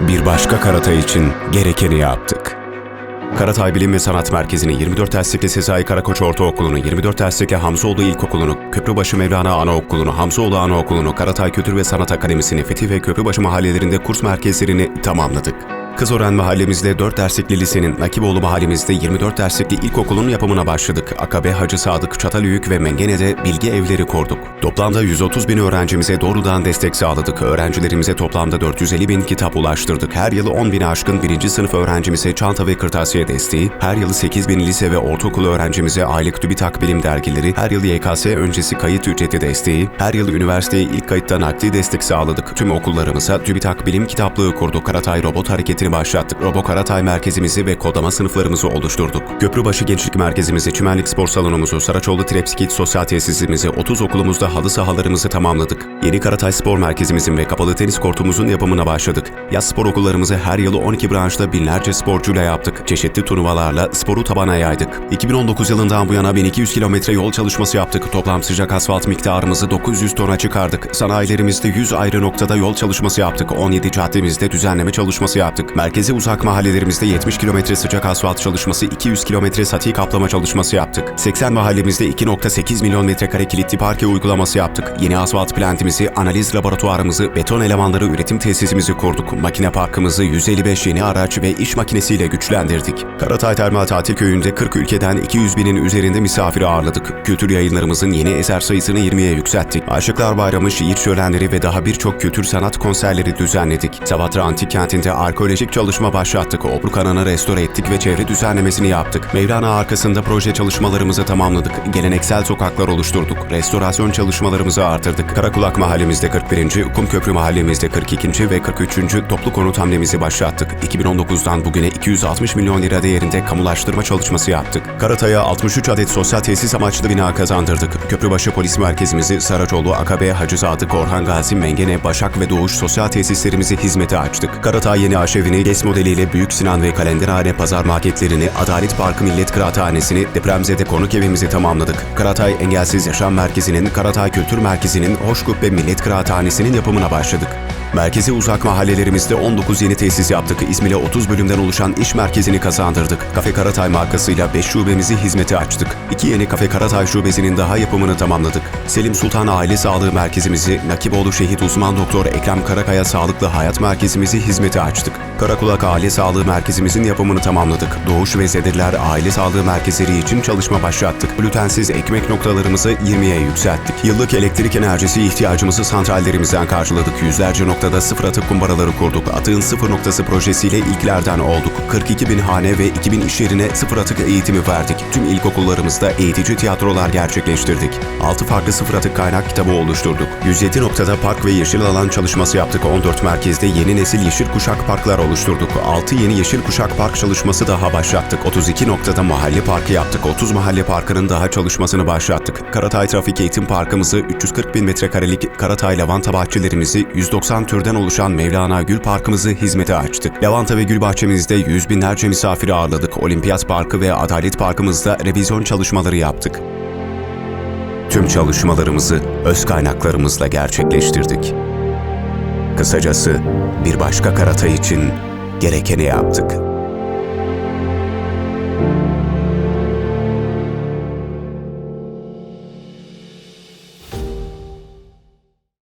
Bir başka Karatay için gerekeni yaptık. Karatay Bilim ve Sanat Merkezi'ni 24 derslikli Sezai Karakoç Ortaokulu'nu, 24 derslikli Hamzoğlu İlkokulu'nu, Köprübaşı Mevlana Anaokulu'nu, Hamzoğlu Anaokulu'nu, Karatay Kültür ve Sanat Akademisi'ni, Fethi ve Köprübaşı mahallelerinde kurs merkezlerini tamamladık. Kızören mahallemizde 4 derslikli lisenin, Nakiboğlu mahallemizde 24 derslikli ilkokulun yapımına başladık. Akabe, Hacı Sadık, Çatalhöyük ve Mengene'de bilgi evleri kurduk. Toplamda 130 bin öğrencimize doğrudan destek sağladık. Öğrencilerimize toplamda 450 bin kitap ulaştırdık. Her yıl 10 bin aşkın birinci sınıf öğrencimize çanta ve kırtasiye desteği, her yıl 8 bin lise ve ortaokul öğrencimize aylık TÜBİTAK bilim dergileri, her yıl YKS öncesi kayıt ücreti desteği, her yıl üniversiteye ilk kayıtta nakdi destek sağladık. Tüm okullarımıza TÜBİTAK bilim kitaplığı kurduk. Karatay Robot Hareketi'ni başlattık. Robo Karatay merkezimizi ve kodlama sınıflarımızı oluşturduk. Köprübaşı Gençlik Merkezimizi, Çimenlik Spor Salonu'muzu, Saraçoğlu Trepskit Sosyal Tesisimizi, 30 okulumuzda halı sahalarımızı tamamladık. Yeni Karatay Spor Merkezimizin ve kapalı tenis kortumuzun yapımına başladık. Yaz spor okullarımızı her yılı 12 branşta binlerce sporcuyla yaptık. Çeşitli turnuvalarla sporu tabana yaydık. 2019 yılından bu yana 1200 kilometre yol çalışması yaptık. Toplam sıcak asfalt miktarımızı 900 tona çıkardık. Sanayilerimizde 100 ayrı noktada yol çalışması yaptık. 17 caddemizde düzenleme çalışması yaptık. Merkeze uzak mahallelerimizde 70 kilometre sıcak asfalt çalışması, 200 kilometre sati kaplama çalışması yaptık. 80 mahallemizde 2.8 milyon metrekare kilitli parke uygulaması yaptık. Yeni asfalt plantimizi, analiz laboratuvarımızı, beton elemanları üretim tesisimizi kurduk. Makine parkımızı 155 yeni araç ve iş makinesiyle güçlendirdik. Karatay Termal Tatil Köyü'nde 40 ülkeden 200 binin üzerinde misafir ağırladık. Kültür yayınlarımızın yeni eser sayısını 20'ye yükselttik. Aşıklar Bayramı, şiir şölenleri ve daha birçok kültür sanat konserleri düzenledik. Savatra Antik Kenti'nde arkeolojik çalışma başlattık. Obruk Anan'ı restore ettik ve çevre düzenlemesini yaptık. Mevlana arkasında proje çalışmalarımızı tamamladık. Geleneksel sokaklar oluşturduk. Restorasyon çalışmalarımızı artırdık. Karakulak mahallemizde 41. Kumköprü mahallemizde 42. ve 43. toplu konut hamlemizi başlattık. 2019'dan bugüne 260 milyon lira değerinde kamulaştırma çalışması yaptık. Karatay'a 63 adet sosyal tesis amaçlı bina kazandırdık. Köprübaşı Polis Merkezimizi Saraçoğlu, Akabe, Hacı Sadık, Orhan Gazi, Mengene, Başak ve Doğuş sosyal tesislerimizi hizmete açtık. Karatay yeni aşevini GES modeliyle Büyük Sinan ve Kalenderhane Pazar marketlerini, Adalet Parkı Millet Kıraathanesi'ni, depremzede konuk evimizi tamamladık. Karatay Engelsiz Yaşam Merkezi'nin, Karatay Kültür Merkezi'nin, Hoşkubbe Millet Kıraathanesi'nin yapımına başladık. Merkezi uzak mahallelerimizde 19 yeni tesis yaptık. İzmir'e 30 bölümden oluşan iş merkezini kazandırdık. Kafe Karatay markasıyla 5 şubemizi hizmete açtık. 2 yeni Kafe Karatay şubesinin daha yapımını tamamladık. Selim Sultan Aile Sağlığı Merkezimizi, Nakiboğlu Şehit Uzman Doktor Ekrem Karakaya Sağlıklı Hayat Merkezimizi hizmete açtık. Karakulak Aile Sağlığı Merkezimizin yapımını tamamladık. Doğuş ve Zedirler Aile Sağlığı Merkezleri için çalışma başlattık. Glutensiz ekmek noktalarımızı 20'ye yükselttik. Yıllık elektrik enerjisi ihtiyacımızı santrallerimizden karşıladık. Yüzlerce noktada sıfır atık kumbaraları kurduk. Atığın sıfır noktası projesiyle ilklerden olduk. 42 bin hane ve 2000 iş yerine sıfır atık eğitimi verdik. Tüm ilkokullarımızda eğitici tiyatrolar gerçekleştirdik. 6 farklı sıfır atık kaynak kitabı oluşturduk. 107 noktada park ve yeşil alan çalışması yaptık. 14 merkezde yeni nesil yeşil kuşak parklar oluşturduk. 6 yeni yeşil kuşak park çalışması daha başlattık. 32 noktada mahalle parkı yaptık. 30 mahalle parkının daha çalışmasını başlattık. Karatay Trafik Eğitim Parkımızı 340 bin metrekarelik Karatay Lavanta bahçelerimizi 190 türden oluşan Mevlana Gül Parkımızı hizmete açtık. Lavanta ve gül bahçemizde yüz binlerce misafiri ağırladık. Olimpiyat Parkı ve Adalet Parkımızda revizyon çalışmaları yaptık. Tüm çalışmalarımızı öz kaynaklarımızla gerçekleştirdik. Kısacası bir başka Karatay için gerekeni yaptık.